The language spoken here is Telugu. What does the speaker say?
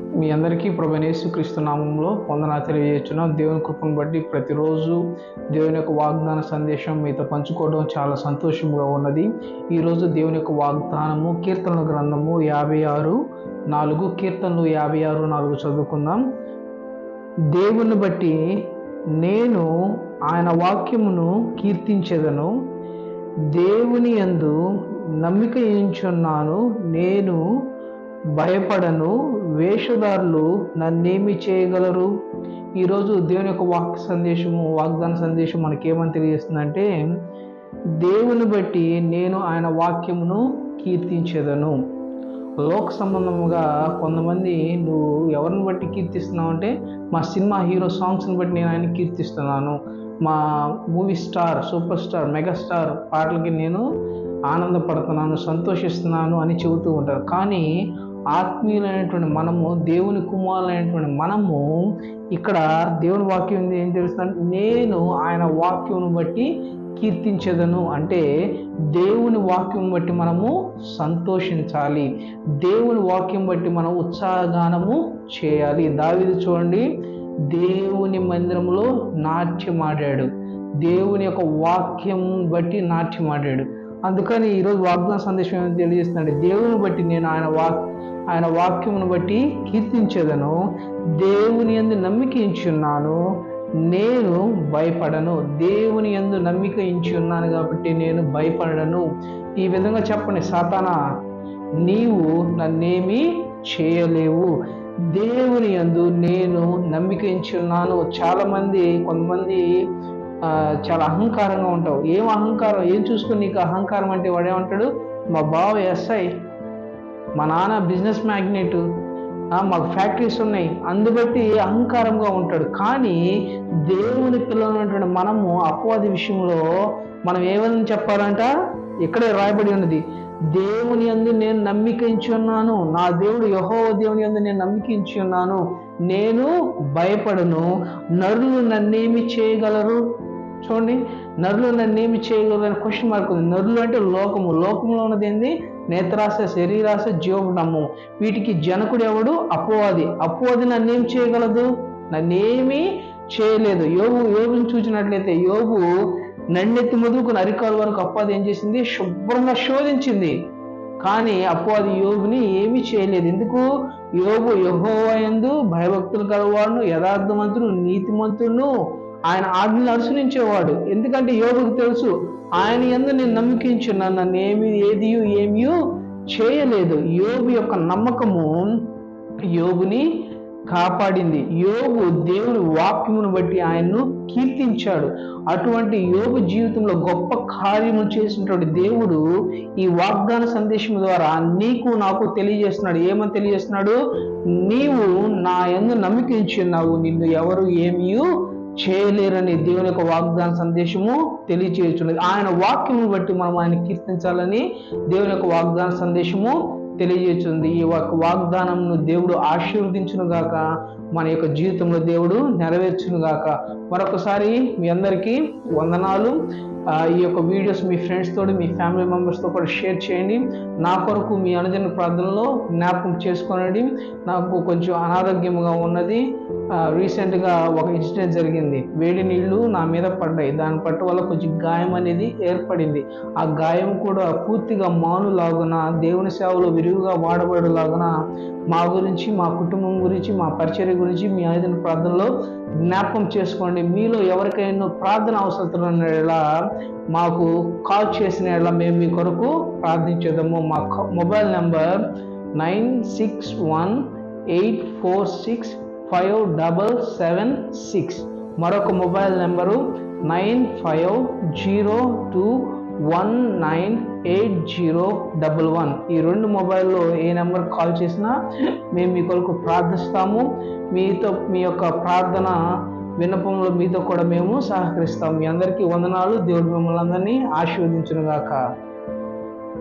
మీ అందరికీ ప్రభనేసు క్రీస్తు నామంలో వందనా తెలియజేస్తున్నాం. దేవుని కృపను బట్టి ప్రతిరోజు దేవుని యొక్క వాగ్దాన సందేశం మీతో పంచుకోవడం చాలా సంతోషంగా ఉన్నది. ఈరోజు దేవుని యొక్క వాగ్దానము కీర్తనల గ్రంథము యాభై ఆరు నాలుగు కీర్తనలు యాభై ఆరు నాలుగు చదువుకుందాం. దేవుని బట్టి నేను ఆయన వాక్యమును కీర్తించేదను. దేవుని యందు నమ్మిక ఎంచున్నాను. నేను భయపడను వేషధారులు నన్నేమి చేయగలరు? ఈరోజు దేవుని యొక్క వాక్య సందేశము వాగ్దాన సందేశం మనకేమని ఏమని తెలియజేస్తుందంటే దేవుని బట్టి నేను ఆయన వాక్యమును కీర్తించేదను. లోక సంబంధముగా కొంతమంది నువ్వు ఎవరిని బట్టి కీర్తిస్తున్నావు అంటే మా సినిమా హీరో సాంగ్స్ని బట్టి నేను ఆయన కీర్తిస్తున్నాను. మా movie star super star megastar పాటలకి నేను ఆనందపడుతున్నాను సంతోషిస్తున్నాను అని చెబుతూ ఉంటారు. కానీ ఆత్మీయులైనటువంటి మనము దేవుని కుమారులైనటువంటి మనము ఇక్కడ దేవుని వాక్యం ఏం తెలుస్తుంది? నేను ఆయన వాక్యం బట్టి కీర్తించదను. అంటే దేవుని వాక్యం బట్టి మనము సంతోషించాలి. దేవుని వాక్యం బట్టి మనం ఉత్సాహగానము చేయాలి. దావిది చూడండి దేవుని మందిరంలో నాట్యమాడాడు దేవుని యొక్క వాక్యం బట్టి నాట్యమాడాడు అందుకని ఈరోజు వాగ్దాన సందేశం ఏమైనా తెలియజేస్తున్నాడు దేవుని బట్టి నేను ఆయన వాక్ ఆయన వాక్యమును బట్టి కీర్తించేదను. దేవుని ఎందు నమ్మిక ఇచ్చున్నాను నేను భయపడను. దేవుని ఎందు నమ్మిక ఇచ్చి ఉన్నాను కాబట్టి నేను భయపడను. ఈ విధంగా చెప్పండి సాతానా నీవు నన్నేమీ చేయలేవు. దేవుని యందు నేను నమ్మిక ఉన్నాను చాలామంది కొంతమంది చాలా అహంకారంగా ఉంటావు ఏం అహంకారం? ఏం చూసుకుని నీకు అహంకారం అంటే వాడేమంటాడు? మా బావ ఎస్ఐ. మా నాన్న బిజినెస్ మ్యాగ్నెట్. మాకు ఫ్యాక్టరీస్ ఉన్నాయి. అందుబట్టి అహంకారంగా ఉంటాడు. కానీ దేవుని పిల్లలైనటువంటి మనము అపవాది విషయంలో మనం ఏమని చెప్పాలంట? ఇక్కడే రాయబడి ఉన్నది. దేవుని అందు నేను నమ్మికించి ఉన్నాను. నా దేవుడు యహో దేవుని అందు నేను నమ్మికించి ఉన్నాను. నేను భయపడను. నరులు నన్నేమి చేయగలరు? చూడండి. నరులు నన్నేమి చేయగలరు? అనే క్వశ్చన్ మార్క్ ఉంది. నరులు అంటే లోకము. లోకంలో ఉన్నది ఏంది? నేత్రాశ శరీరాశ జీవనము వీటికి జనకుడు ఎవడు అపోవాది. అపోవాది నన్నేం చేయగలదు? నన్నేమీ చేయలేదు. యోగు యోగుని చూసినట్లయితే యోగు నన్నెత్తి మొదలుకుని అరికాల వరకు అప్పాది ఏం చేసింది? శుభ్రంగా శోధించింది. కానీ అపవాది యోగుని ఏమీ చేయలేదు. ఎందుకు? యోగు యహోవయందు భయభక్తులు కలవాడును యథార్థమంతుడు నీతిమంతుడును ఆయన ఆజ్ఞలు అనుసరించేవాడు. ఎందుకంటే యోగుకు తెలుసు ఆయన ఎందు నేను నమ్మకించున్నాను నన్ను ఏమి ఏది ఏమీ చేయలేదు. యోగు యొక్క నమ్మకము యోగుని కాపాడింది. యోగు దేవుని వాక్యమును బట్టి ఆయన్ను కీర్తించాడు. అటువంటి యోగు జీవితంలో గొప్ప కార్యము చేసినటువంటి దేవుడు ఈ వాగ్దాన సందేశం ద్వారా నీకు నాకు తెలియజేస్తున్నాడు. ఏమని తెలియజేస్తున్నాడు? నీవు నా ఎందు నమ్మకించున్నావు. నిన్ను ఎవరు ఏమీ చేయలేరని దేవుని యొక్క వాగ్దాన సందేశము తెలియచేస్తున్నది ఆయన వాక్యమును బట్టి మనం ఆయన కీర్తించాలని దేవుని యొక్క వాగ్దాన సందేశము తెలియజేస్తుంది ఈ యొక్క వాగ్దానంను దేవుడు ఆశీర్వదించును గాక మన యొక్క జీవితంలో దేవుడు నెరవేర్చును గాక. మరొకసారి మీ అందరికీ వందనాలు. ఈ యొక్క వీడియోస్ మీ ఫ్రెండ్స్ తోటి మీ ఫ్యామిలీ మెంబర్స్తో కూడా షేర్ చేయండి. నా కొరకు మీ అనుదిన ప్రార్థనలో జ్ఞాపకం చేసుకోనండి. నాకు కొంచెం అనారోగ్యంగా ఉన్నది. రీసెంట్గా ఒక ఇన్సిడెంట్ జరిగింది. వేడి నీళ్ళు నా మీద పడ్డాయి. దాని పట్టు వల్ల కొంచెం గాయం అనేది ఏర్పడింది. ఆ గాయం కూడా పూర్తిగా మానులాగున దేవుని సేవలో విరివిగా వాడబడేలాగున మా గురించి మా కుటుంబం గురించి మా పరిచర్య గురించి మీ ఐదున ప్రార్థనలో జ్ఞాపకం చేసుకోండి. మీలో ఎవరికైనా ప్రార్థన అవసరం ఎలా మాకు కాల్ చేసిన ఎలా మేము మీ కొరకు ప్రార్థించేదాము. మా mobile number nine six one eight four six five double seven six. మరొక mobile number nine five zero two one nine eight zero double one. ఈ రెండు మొబైల్లో ఏ నెంబర్ కాల్ చేసినా మేము మీ కొరకు ప్రార్థిస్తాము. మీతో మీ యొక్క ప్రార్థన విన్నపంలో మీతో కూడా మేము సహకరిస్తాం. మీ అందరికీ వందనాలు. దేవుడు మిమ్మల్ని అందరినీ ఆశీర్వదించునుగాక.